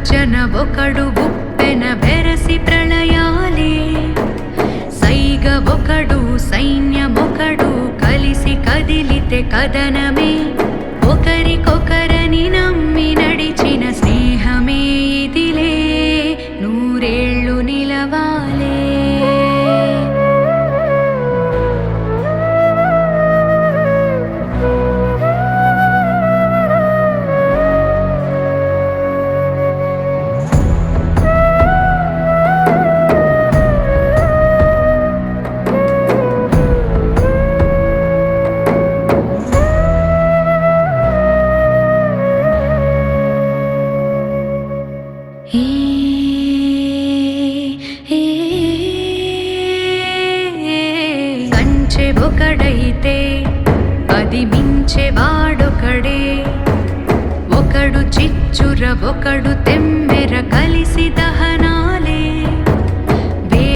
గర్జన ఒకడు ఉప్పెన బెరసి ప్రళయాలే. సైగ ఒకడు సైన్యమొకడు కలిసి కదిలితే కదనమే కంచె ఒకడైతే అది మించె వాడొకడే. ఒకడు చిచ్చుర ఒకడు